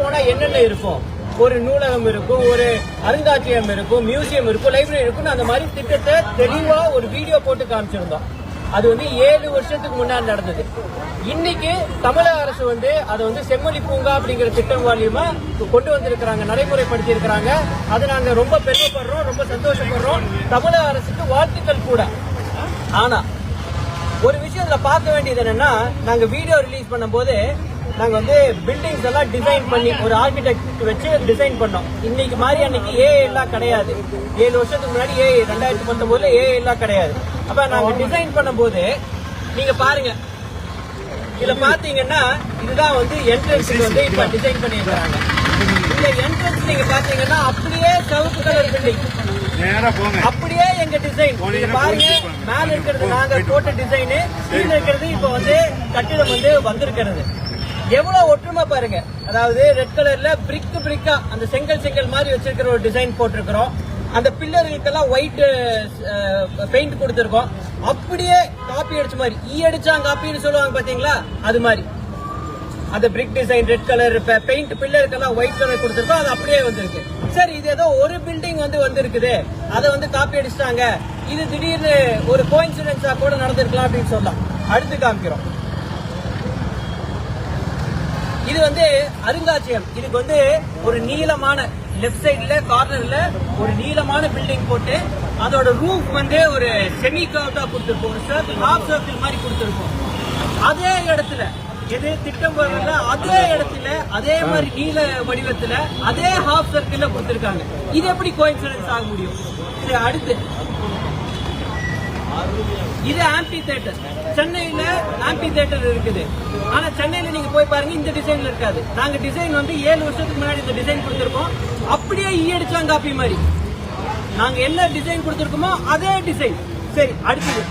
போனா என்னென்ன இருக்கும்? ஒரு நூலகம் இருக்கும் ஒரு அருங்காட்சியகம் இருக்கும் மியூசியம் இருக்கும் லைப்ரரி இருக்கும் அந்த மாதிரி திட்டத்தை தெளிவா ஒரு வீடியோ போட்டு காமிச்சிருந்தோம். அது வந்து ஏழு வருஷத்துக்கு முன்னாடி நடந்தது. இன்னைக்கு தமிழக அரசு வந்து அதை வந்து செம்மொழி பூங்கா அப்படிங்கிற திட்டம் வாலியமா கொண்டு வந்திருக்கிறாங்க நடைமுறைப்படுத்தி இருக்கிறாங்க அதை நாங்க ரொம்ப பெருமைப்படுறோம் ரொம்ப சந்தோஷப்படுறோம். தமிழக அரசுக்கு வாழ்த்துக்கள் கூட. ஆனா ஒரு விஷயத்துல பார்க்க வேண்டியது என்னன்னா நாங்க வீடியோ ரிலீஸ் பண்ணும்போது நாங்க வந்து பில்டிங்ஸ் எல்லாம் டிசைன் பண்ணி ஒரு ஆர்கிடெக்ட் வச்சு டிசைன் பண்ணோம். இன்னைக்கு மாதிரி அன்னைக்கு ஏஐ எல்லாம் கிடையாது. ஏழு வருஷத்துக்கு முன்னாடி ஏஐ ரெண்டாயிரத்தி பத்தொன்பதுல ஏஐ எல்லாம் கிடையாது. அப்ப நாங்க டிசைன் பண்ணும்போது நீங்க பாருங்க. இதுல பாத்தீங்கன்னா இதுதான் வந்து என்ட்ரன்ஸ் வந்து இப்ப டிசைன் பண்ணியிருக்காங்க இந்த என்ட்ரன்ஸ் நீங்க பாத்தீங்கன்னா அப்படியே சிவப்பு கலர் பில்டிங் அப்படியே எங்க டிசைன் பாருங்க மேல இருக்கிறது நாங்க போட்ட டிசைன் கீழ இருக்கிறது இப்ப வந்து கட்டிடம் வந்து வந்திருக்கிறது. எவ்வளவு ஒற்றுமை பாருங்க. அதாவது ரெட் கலர்ல பிரிக்கு பிரிக்கா அந்த செங்கல் செங்கல் மாதிரி வச்சிருக்கிற ஒரு டிசைன் போட்டிருக்கிறோம். அந்த பில்லர்களுக்கெல்லாம் ஒயிட் பெயிண்ட் கொடுத்துருக்கோம். அப்படியே காப்பி அடிச்ச மாதிரி ஈ அடிச்சா காப்பின்னு சொல்லுவாங்க பாத்தீங்களா? அது மாதிரி. அந்த brick design red colour paint பில்லருக்கெல்லாம் white colour கொடுத்துருக்கோம். அது அப்படியே வந்திருக்கு. சார் இது ஏதோ ஒரு பில்டிங் வந்து வந்திருக்குது. அதை வந்து காப்பி அடிச்சிட்டாங்க. இது திடீர்னு ஒரு கோயின்சிடென்ஸா கூட நடந்திருக்கலாம் அப்படின்னு சொல்லலாம். அடுத்து காமிக்கிறோம். இது வந்து அருங்காட்சியகம். இதுக்கு வந்து ஒரு நீளமான லெஃப்ட் சைட்ல கார்னர்ல ஒரு நீளமான பில்டிங் போட்டு அதோட ரூஃப் வந்து ஒரு செமி கர்வ்டா கொடுத்துருக்கோம் ஒரு சர்க்கிள் ஹாஃப் சர்க்கிள் மாதிரி கொடுத்துருக்கோம் அதே இடத்துல எது திட்டம் வரல அதே இடத்துல அதே மாதிரி நீல வடிவத்துல அதே ஹாஃப் சர்க்கிள்ல கொடுத்துருக்காங்க. இது எப்படி கோயின்சிடன்ஸ் ஆக முடியும்? இது அடுத்து. இது ஆம்பி தேட்டர் சென்னையில ஆம்பி தேட்டர் இருக்குது. ஆனா சென்னையில நீங்க போய் பாருங்க இந்த டிசைன்ல இருக்காது. நாங்க டிசைன் வந்து ஏழு வருஷத்துக்கு முன்னாடி இந்த டிசைன் கொடுத்திருக்கோம். அப்படியே ஈ அடிச்சாங்க காப்பி மாதிரி. நாங்க என்ன டிசைன் கொடுத்திருக்கோமோ அதே டிசைன் சரி அடுத்தது.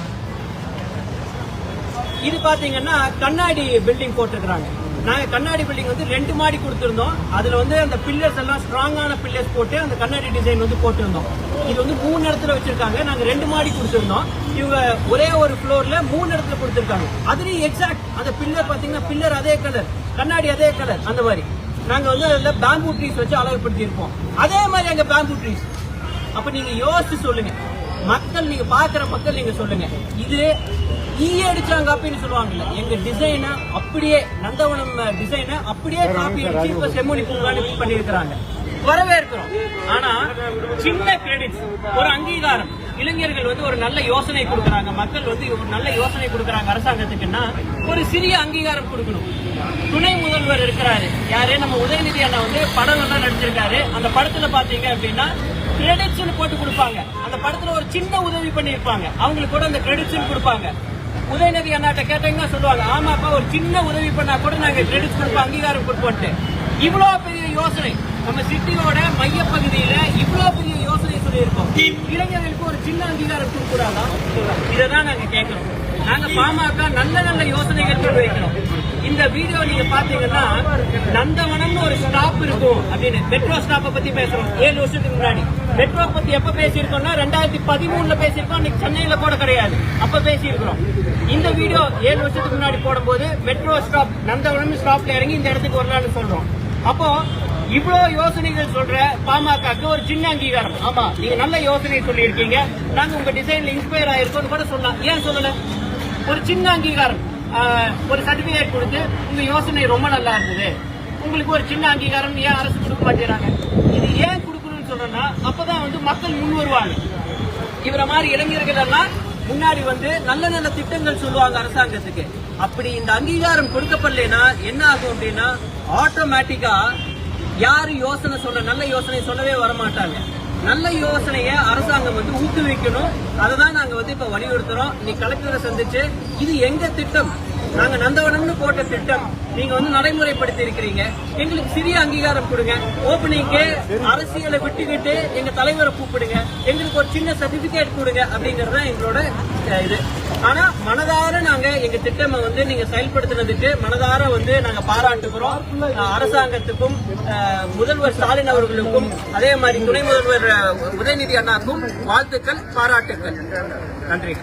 இது பாத்தீங்கன்னா கண்ணாடி பில்டிங் போட்டிருக்காங்க நாங்கள் கண்ணாடி பில்டிங் வந்து ரெண்டு மாடி கொடுத்துருந்தோம். அதில் வந்து அந்த பில்லர்ஸ் எல்லாம் ஸ்ட்ராங்கான பில்லர்ஸ் போட்டு அந்த கண்ணாடி டிசைன் வந்து போட்டிருந்தோம். இது வந்து மூணு இடத்துல வச்சிருக்காங்க. நாங்கள் ரெண்டு மாடி கொடுத்துருந்தோம். இவங்க ஒரே ஒரு ஃப்ளோரில் மூணு இடத்துல கொடுத்துருக்காங்க. அதுலேயும் எக்ஸாக்ட் அந்த பில்லர் பார்த்தீங்கன்னா பில்லர் அதே கலர் கண்ணாடி அதே கலர் அந்த மாதிரி. நாங்கள் வந்து அதில் பேம்பூ ட்ரீஸ் வச்சு அழகுப்படுத்தியிருப்போம் அதே மாதிரி அங்கே பேம்பூ ட்ரீஸ் அப்போ நீங்கள் யோசிச்சு சொல்லுங்கள் மக்கள் நீங்கள் பார்க்குற மக்கள் நீங்கள் சொல்லுங்கள் இது ஈ அடிச்சாங்க அப்படின்னு சொல்லுவாங்கல்ல. எங்க டிசைனை அப்படியே நந்தவனம் டிசைனை அப்படியே காப்பி அடிச்சு இப்ப செம்மொழி பூங்கான்னு பண்ணிருக்கிறாங்க வரவேற்கிறோம். ஆனா சின்ன கிரெடிட்ஸ் ஒரு அங்கீகாரம். இளைஞர்கள் வந்து ஒரு நல்ல யோசனை கொடுக்கறாங்க. மக்கள் வந்து ஒரு நல்ல யோசனை கொடுக்கறாங்க அரசாங்கத்துக்குன்னா ஒரு சிறிய அங்கீகாரம் கொடுக்கணும். துணை முதல்வர் இருக்கிறாரு. யாரு? நம்ம உதயநிதி அண்ணா வந்து படம் எல்லாம் நடிச்சிருக்காரு. அந்த படத்துல பாத்தீங்க அப்படின்னா கிரெடிட்ஸ் போட்டு கொடுப்பாங்க. அந்த படத்துல ஒரு சின்ன உதவி பண்ணிருப்பாங்க அவங்களுக்கு கூட அந்த கிரெடிட்ஸ் கொடுப்பாங்க. உதயநிதி அண்ணாட்ட கேட்டீங்கன்னா சொல்லுவாங்க ஆமாப்பா ஒரு சின்ன உதவி பண்ணா கூட நாங்க கிரெடிட் கொடுப்போம் அங்கீகாரம் கொடுப்போம்ட்டு. இவ்வளவு பெரிய யோசனை. நம்ம சிட்டியோட மையப்பகுதியில இவ்வளவு பெரிய யோசனை சொல்லியிருக்கோம். இளைஞர்களுக்கு ஒரு சின்ன அங்கீகாரம் கொடுக்கூடாதா இதைதான் நாங்க கேட்கிறோம் நாங்க பாமக நல்ல நல்ல யோசனைகள் கொண்டு வைக்கிறோம் இந்த வீடியோ நீங்க பாத்தீங்கன்னா நந்தவனம்னு ஒரு ஸ்டாப் இருக்கும் அப்படின்னு. மெட்ரோ ஸ்டாப்பை பத்தி பேசுறோம். ஏழு வருஷத்துக்கு முன்னாடி. மெட்ரோ பத்தி எப்ப பேசியிருக்கோம்னா ரெண்டாயிரத்தி பதிமூணுல பேசியிருக்கோம். இன்னைக்கு சென்னையில கூட கிடையாது. அப்ப பேசியிருக்கிறோம். இந்த வீடியோ ஏழு வருஷத்துக்கு முன்னாடி போடும்போது மெட்ரோ ஸ்டாப் நந்தவனம் ஸ்டாப்ல இறங்கி இந்த இடத்துக்கு வரலாம்னு சொல்றோம். அப்போ இவ்வளவு யோசனைகள் சொல்ற பாமகக்கு ஒரு சின்ன அங்கீகாரம். ஆமா நீங்க நல்ல யோசனை சொல்லியிருக்கீங்க. நாங்க உங்க டிசைன்ல இன்ஸ்பயர் ஆயிருக்கோம் கூட சொல்லலாம். ஏன் சொல்லல? ஒரு சின்ன அங்கீகாரம். ஒரு சர்டிபிகேட் கொடுத்து உங்க யோசனை ரொம்ப நல்லா இருந்தது. உங்களுக்கு ஒரு சின்ன அங்கீகாரம் ஏன் அரசு கொடுக்க மாட்டேறாங்க இது ஏன் கொடுக்கணும்னு சொல்றேன்னா அப்பதான் வந்து மக்கள் முன் வருவாங்க. இவரை மாதிரி இளைஞர்கள் எல்லாம் முன்னாடி வந்து நல்ல நல்ல திட்டங்கள் சொல்லுவாங்க அரசாங்கத்துக்கு. அப்படி இந்த அங்கீகாரம் கொடுக்கப்படலைன்னா என்ன ஆகும் அப்படின்னா ஆட்டோமேட்டிக்கா யாரு யோசனை சொல்ல நல்ல யோசனை சொல்லவே வர மாட்டாங்க நல்ல யோசனைய அரசாங்கம் வந்து ஊக்குவிக்கணும். அதை தான் நாங்க வந்து இப்ப வலியுறுத்துறோம். நீ கலெக்டரை சந்திச்சு இது எங்க திட்டம்? நாங்க நந்தவனம்னு போட்ட திட்டம் நீங்க வந்து நடைமுறைப்படுத்தி இருக்கிறீங்க. எங்களுக்கு சிறிய அங்கீகாரம் கொடுங்க. ஓப்பனிங்க்கு அரசியலை விட்டுக்கிட்டு எங்க தலைவரை கூப்பிடுங்க. எங்களுக்கு ஒரு சின்ன சர்டிபிகேட் கொடுங்க அப்படிங்கறது தான் எங்களோட இது. ஆனா மனதார நாங்க எங்க திட்டமை வந்து நீங்க செயல்படுத்தினதுக்கு மனதார வந்து நாங்க பாராட்டுகிறோம். அரசாங்கத்துக்கும் முதல்வர் ஸ்டாலின் அவர்களுக்கும் அதே மாதிரி துணை முதல்வர் உதயநிதி அண்ணாக்கும் வாழ்த்துக்கள் பாராட்டுக்கள். நன்றி.